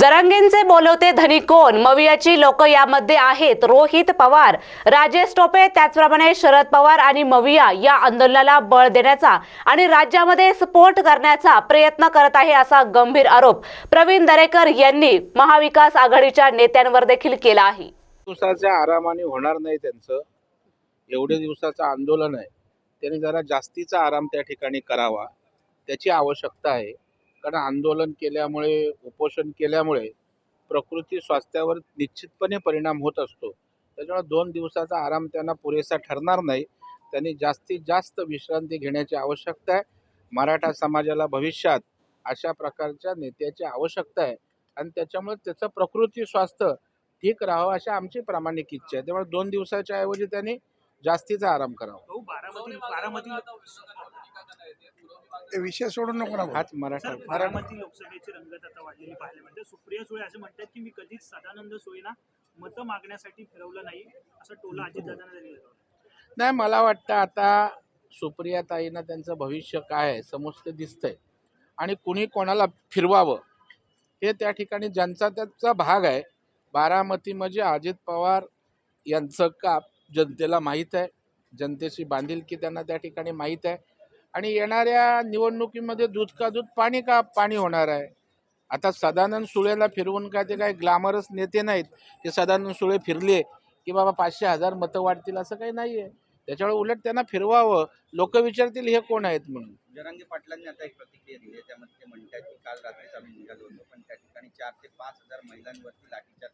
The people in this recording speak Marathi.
जरांगेंचे बोलवते धनी कोण? मवियाची लोक यामध्ये आहेत. रोहित पवार. राजेश टोपे त्याचप्रमाणे शरद पवार आणि मविया या आंदोलनाला बळ देण्याचा आणि राज्यामध्ये स्फोट करण्याचा प्रयत्न करत आहे असा गंभीर आरोप प्रवीण दरेकर यांनी महाविकास आघाडीच्या नेत्यांवर देखील केला आहे. दिवसाच्या आरामाने होणार नाही त्यांचं. एवढे दिवसाचं आंदोलन आहे. त्यांनी जरा जास्तीचा आराम त्या ठिकाणी करावा. त्याची आवश्यकता आहे. कारण आंदोलन केल्यामुळे उपोषण केल्यामुळे प्रकृती स्वास्थ्यावर निश्चितपणे परिणाम होत असतो. त्याच्यामुळे दोन दिवसाचा आराम त्यांना पुरेसा ठरणार नाही. त्यांनी जास्तीत जास्त विश्रांती घेण्याची आवश्यकता आहे. मराठा समाजाला भविष्यात अशा प्रकारच्या नेत्याची आवश्यकता आहे. आणि त्याच्यामुळे त्याचं प्रकृती स्वास्थ्य ठीक राहावं अशी आमची प्रामाणिक इच्छा आहे. त्यामुळे दोन दिवसाच्या ऐवजी त्यांनी जास्तीचा आराम करावा भाऊ बारामती बारामती ते विषय सोडून नको ना हाच मराठा बारामती लोकसभेची रंगत आता वाढलेली पाहायला मिळते. सुप्रिया सुळे असं म्हणतात की मी कधीच सदानंद सोयीना मतं मागण्यासाठी फिरवलं नाही असं टोला अजितदादांना दिलेलं. नाही मला वाटतं आता सुप्रिया ताईंना त्यांचं भविष्य काय आहे समस्त दिसतंय. आणि कुणी कोणाला फिरवावं हे त्या ठिकाणी ज्यांचा त्याचा भाग आहे. बारामती म्हणजे अजित पवार यांचं काप जनतेला माहीत आहे. जनतेची बांधिलकी त्यांना त्या ठिकाणी माहीत आहे. आणि येणाऱ्या निवडणुकीमध्ये दूध का दूध पाणी का पाणी होणार आहे? आता सदानंद सुळेला फिरवून काय ते काय ग्लॅमरस नेते नाहीत. की सदानंद सुळे फिरले की बाबा पाचशे हजार मतं वाढतील असं काही नाही आहे त्याच्यामुळे उलट त्यांना फिरवावं. लोक विचारतील हे कोण आहेत म्हणून? जरांगे पाटलांनी आता एक प्रतिक्रिया दिली आहे. त्यामध्ये ते म्हणतात की काल रात्रीच आम्ही निघालो होतो पण त्या ठिकाणी चार ते पाच हजार महिलांवरती लाठीचार्ज